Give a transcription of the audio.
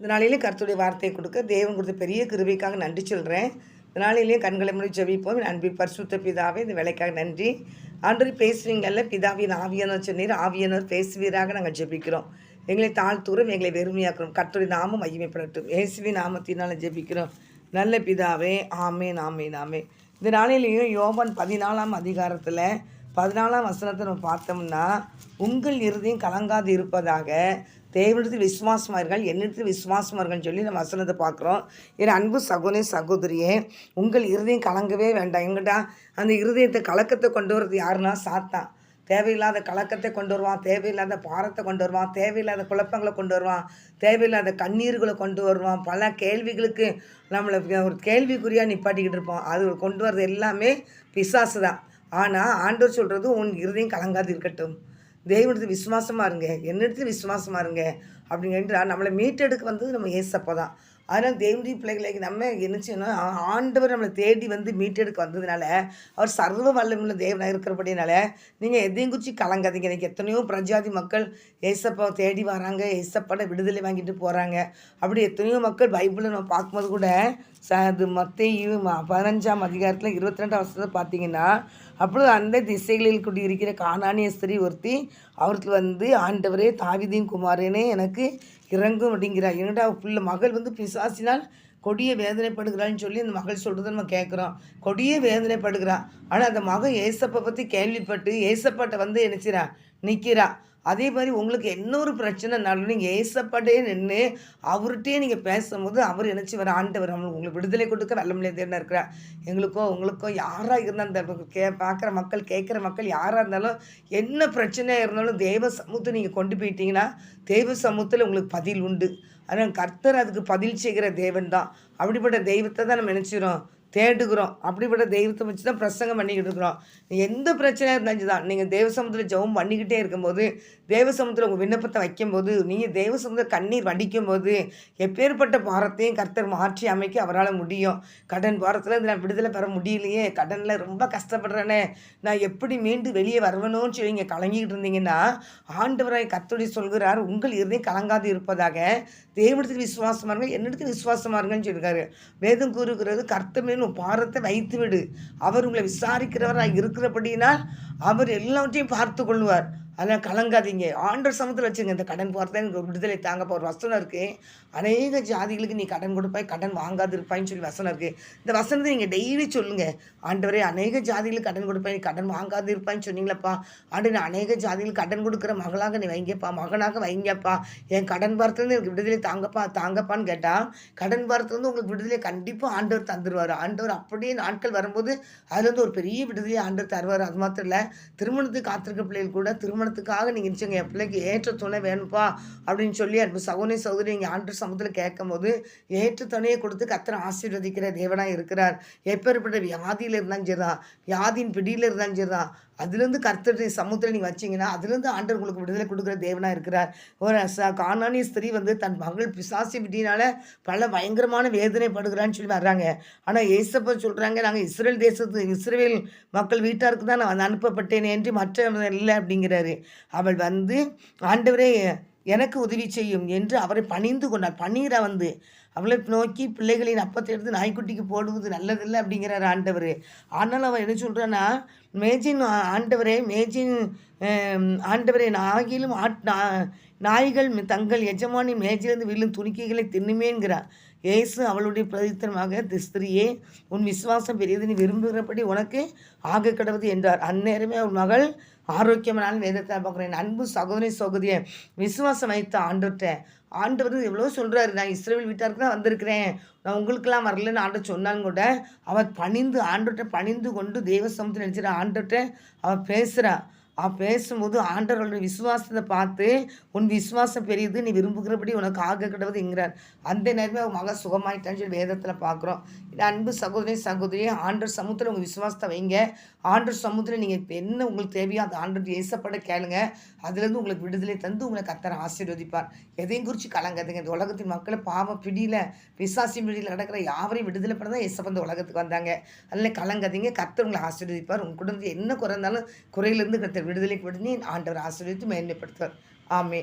இந்த நாளிலேயும் கருத்துடைய வார்த்தையை கொடுக்க தேவன் கொடுத்த பெரிய கிருபைக்காக நன்றி சொல்கிறேன் இந்த நாளிலேயும் கண்களை முடி ஜெபிப்போம். அன்பு பரிசுத்த பிதாவே இந்த வேலைக்காக நன்றி. ஆண்டு பேசுவீங்கல்ல பிதாவின் ஆவியானவர் சொன்னீர். ஆவியானவர் பேசுவீராக நாங்கள் ஜெபிக்கிறோம். எங்களை தாழ்த்தூரம் எங்களை வெறுமையாக்குறோம். கர்த்துடைய நாமம் மையமைப்படட்டும் இயேசுவின் நாமத்தினால ஜெபிக்கிறோம். நல்ல பிதாவே ஆமே நாமே நாமே இந்த நாளிலேயும் யோபன் பதினாலாம் அதிகாரத்தில் பதினாலாம் வசனத்தை நம்ம பார்த்தோம்னா உங்கள் இறுதியும் கலங்காது இருப்பதாக தேவனிடத்தில் விசுவாசமார்கள் என்னிடத்தில் விசுவாசமார்கள் சொல்லி நம்ம வசனத்தை பார்க்குறோம். என் அன்பு சகோதரி சகோதரியே உங்கள் இருதயம் கலங்கவே வேண்டாம். எங்கிட்டா அந்த இருதயத்தை கலக்கத்தை கொண்டு வர்றது யாருன்னா சாத்தான். தேவையில்லாத கலக்கத்தை கொண்டு வருவான் தேவையில்லாத பாரத்தை கொண்டு வருவான் தேவையில்லாத குழப்பங்களை கொண்டு வருவான் தேவையில்லாத கண்ணீர்களை கொண்டு வருவான். பல கேள்விகளுக்கு நம்மளை ஒரு கேள்விக்குறியாக நிப்பாட்டிக்கிட்டு இருப்போம். அது கொண்டு வர்றது எல்லாமே பிசாசு தான். ஆனால் ஆண்டவர் சொல்கிறது உன் இருதயம் கலங்காது இருக்கட்டும். தெய்வனத்து விசுவாசமாக இருங்க. என்னிடத்தில் விசுவாசமாக இருங்க. அப்படிங்கிற நம்மளை மீட்டெடுக்க வந்தது நம்ம ஏசப்போ தான். அதனால் தேவனுடைய பிள்ளைகளை நம்ம என்ன செய்யணும்? ஆண்டவர் நம்மளை தேடி வந்து மீட்டெடுக்க வந்ததுனால அவர் சர்வ வல்லமுள்ள தேவனாக இருக்கிறபடினால நீங்கள் எதையும் குறித்து கலங்காதீங்க. எனக்கு எத்தனையோ பிரஜாதி மக்கள் ஏசப்பாவை தேடி வராங்க. ஏசப்பாட விடுதலை வாங்கிட்டு போகிறாங்க அப்படி எத்தனையோ மக்கள் பைபிளை நம்ம பார்க்கும்போது கூட ச அது மத்தையு பதினஞ்சாம் அதிகாரத்தில் இருபத்தி ரெண்டாம் வருஷத்தை பார்த்தீங்கன்னா அப்பொழுது அந்த திசைகளில் குடியிருக்கிற காணானிய ஸ்திரீ ஒருத்தி அவருக்கு வந்து ஆண்டவரே தாவிதீன் குமாரனே எனக்கு இறங்கும் அப்படிங்கிறார். என்னடா பிள்ளை மகள் வந்து பிசாசினால் கொடிய வேதனைப்படுகிறான்னு சொல்லி அந்த மகள் சொல்கிறத நம்ம கேட்குறோம். கொடிய வேதனைப்படுகிறா. ஆனால் அந்த மகன் ஏசப்பை பற்றி கேள்விப்பட்டு ஏசப்பாட்ட வந்து நினைச்சிரா நிற்கிறா அதே மாதிரி உங்களுக்கு என்ன ஒரு பிரச்சனைனாலும் நீங்கள் ஏசப்பட்டே நின்று அவர்கிட்டே நீங்கள் பேசும்போது அவர் நினச்சி வர ஆண்டவர் நம்மளுக்கு உங்களுக்கு விடுதலை கொடுக்க வல்லமில்லை தேடினா இருக்கிறார் எங்களுக்கோ உங்களுக்கோ யாராக இருந்தால் அந்த கே பார்க்குற மக்கள் கேட்குற மக்கள் யாராக இருந்தாலும் என்ன பிரச்சனையாக இருந்தாலும் தெய்வ சமூகத்தை நீங்கள் கொண்டு போயிட்டீங்கன்னா தெய்வ சமூகத்தில் உங்களுக்கு பதில் உண்டு. ஆனால் கர்த்தர் அதுக்கு பதில் செய்கிற தேவன் தான். அப்படிப்பட்ட தெய்வத்தை தான் நம்ம நினச்சிக்கிறோம். தேடுகிறோம். அப்படிப்பட்ட தெய்வத்தை வச்சு தான் பிரசங்கம் பண்ணிக்கிட்டு இருக்கிறோம். எந்த பிரச்சனையாக இருந்தாலும் தான் நீங்கள் தேவ சமுத்திரம் ஜெபம் பண்ணிக்கிட்டே இருக்கும்போது தேவ சமுத்திரம் உங்கள் விண்ணப்பத்தை வைக்கும்போது நீங்கள் தேவ சமுத்திரம் கண்ணீர் வடிக்கும்போது எப்பேற்பட்ட பாரத்தையும் கர்த்தர் மாற்றி அமைக்க அவரால் முடியும். கடன் பாரத்தில் நான் விடுதலை பெற முடியலையே. கடனில் ரொம்ப கஷ்டப்படுறேனே. நான் எப்படி மீண்டு வெளியே வருவனோன்னு சொல்லி நீங்கள் கலங்கிக்கிட்டு இருந்தீங்கன்னா ஆண்டவராய் கத்தோடி சொல்கிறார் உங்கள் இருந்தே கலங்காது இருப்பதாக. தேவனிடத்தில் விசுவாசமாக இருங்க என்னிடத்தில் விசுவாசமாக இருங்கன்னு சொல்லியிருக்காரு. வேதம் கூறுகிறது உன் பாரத்தை வைத்து விடு. அவர் உங்களை விசாரிக்கிறவராக இருக்கிறபடியினால் அவர் எல்லாவற்றையும் பார்த்து கொள்வார். அதெல்லாம் கலங்காதீங்க. ஆண்டர் சமத்தில் வச்சுங்க. இந்த கடன் போகிறத எனக்கு ஒரு விடுதலை தாங்கப்போ ஒரு வசனம் இருக்குது அநேக ஜாதிகளுக்கு நீ கடன் கொடுப்பாய் கடன் வாங்காது இருப்பாய்ன்னு சொல்லி வசனம் இருக்குது இந்த வசனத்தை நீங்கள் டெய்லி சொல்லுங்கள் ஆண்டவரே அநேக ஜாதிகளுக்கு கடன் கொடுப்பாய் நீ கடன் வாங்காது இருப்பாய்ன்னு சொன்னீங்களப்பா. ஆண்டு நான் அநேக ஜாதிகளுக்கு கடன் கொடுக்குற மகளாக நீ வைங்கப்பா மகனாக வைங்கப்பா. என் கடன் பாரத்துலேருந்து எனக்கு விடுதலை தாங்கப்பா தாங்கப்பான்னு கேட்டால் கடன் பாரத்துலேருந்து உங்களுக்கு விடுதலை கண்டிப்பாக ஆண்டவர் தந்துடுவார் ஆண்டவர் அப்படியே நாட்கள் வரும்போது அதுலேருந்து ஒரு பெரிய விடுதலையை ஆண்டவர் தருவார். அது மாத்திரம் இல்லை திருமணத்துக்கு காத்திருக்க பிள்ளைகள் கூட திருமணத்துக்காக நீங்கள் நிச்சயங்க என் பிள்ளைக்கு ஏற்ற துணை வேணும்ப்பா அப்படின்னு சொல்லி அன்பு சகோதரி சகோதரி நீங்கள் ஆண்டு சமூகத்தில் கேட்கும்போது ஏற்ற துணையை கொடுத்து கத்தனை ஆசீர்வதிக்கிற தேவனாக இருக்கிறார். எப்பேற்பட்ட வியாதியில் இருந்தாலும் சரிதான். வியாதியின் பிடியில் இருந்தாலும் சரிதான். அதுலேருந்து கர்த்தருடைய சமுத்திரம் நீங்கள் வச்சிங்கன்னா அதுலேருந்து ஆண்டர் உங்களுக்கு விடுதலை கொடுக்குற தேவனாக இருக்கிறார். ஒரு ச காணானிய ஸ்திரீ வந்து தன் மகள் பிசாசி விட்டினால பல பயங்கரமான வேதனைப்படுகிறான்னு சொல்லி வர்றாங்க. ஆனால் ஏசப்ப சொல்கிறாங்க நாங்கள் இஸ்ரேல் தேசத்து இஸ்ரேல் மக்கள் வீட்டாருக்கு தான் நான் அனுப்பப்பட்டேன் என்று மற்ற இல்லை அப்படிங்கிறாரு. அவள் வந்து ஆண்டவரே எனக்கு உதவி செய்யும் என்று அவரை பணிந்து கொண்டார். பன்னீரை வந்து அவளை நோக்கி பிள்ளைகளின் அப்பத்தை எடுத்து நாய்க்குட்டிக்கு போடுவது நல்லதில்லை அப்படிங்கிறார் ஆண்டவர். ஆனால் அவன் என்ன சொல்கிறான்னா மேஜின் ஆண்டவரே மேஜின் ஆண்டவரே நாகிலும் ஆட் நா- நாய்கள் தங்கள் எஜமானி மேஜிலிருந்து விழும் துணிக்கைகளை தின்னுமேங்கிறார் இயேசு அவளுடைய பிரதித்தனமாக ஸ்திரியே உன் விசுவாசம் பெரியது நீ விரும்புகிறபடி உனக்கு ஆக கிடவது என்றார். அந்நேரமே அவன் மகள் ஆரோக்கியமான வேதத்தை பார்க்குறேன். அன்பு சகோதரி சகோதரியை விசுவாசம் வைத்த ஆண்டுகிட்ட ஆண்டவர் எவ்வளோ சொல்கிறாரு நான் இஸ்ரேல் வீட்டாருக்கு தான் வந்திருக்கிறேன். நான் உங்களுக்கெல்லாம் வரலன்னு ஆண்டு சொன்னாலும் கூட அவள் பணிந்து ஆண்டுகிட்ட பணிந்து கொண்டு தெய்வ சமூகத்தில் நினச்சிட ஆண்டுகிட்ட அவள் பேசுகிறா பேசும்போது ஆண்டவர்களுடைய விசுவாசத்தை பார்த்து உன் விசுவாசம் பெரியது நீ விரும்புகிறபடி உனக்கு ஆக கிடவுதுங்கிறார். அந்த நேரமே அவன் மக சுகமாயிட்டான்னு சொல்லி வேதத்தில் பார்க்குறோம். இது அன்பு சகோதரி சகோதரி ஆண்டர் சமூகத்தில் உங்கள் விசுவாசத்தை வைங்க. ஆண்டர் சமூகத்தில் நீங்கள் இப்போ என்ன உங்களுக்கு தேவையோ அந்த ஆண்டர் ஏசப்பட கேளுங்க. அதுலேருந்து உங்களுக்கு விடுதலை தந்து உங்களை கத்தரை ஆசீர்வதிப்பார். எதையும் குறித்து கலங்காதுங்க. இந்த உலகத்தின் மக்களை பாவம் பிடியில் பிசாசி பிடியில் நடக்கிற யாவரையும் விடுதலை பண்ண தான் ஏசப்ப இந்த உலகத்துக்கு வந்தாங்க. அதில் கலங்காதீங்க. கத்தர் உங்களை ஆசீர்வதிப்பார். உங்கள் குடும்பத்தில் என்ன குறை இருந்தாலும் குறையிலேருந்து கத்தர் விடுதலை விடுந்து ஆண்டவர் ஆசிரியத்து மேன்மைப்படுத்துவார் ஆமே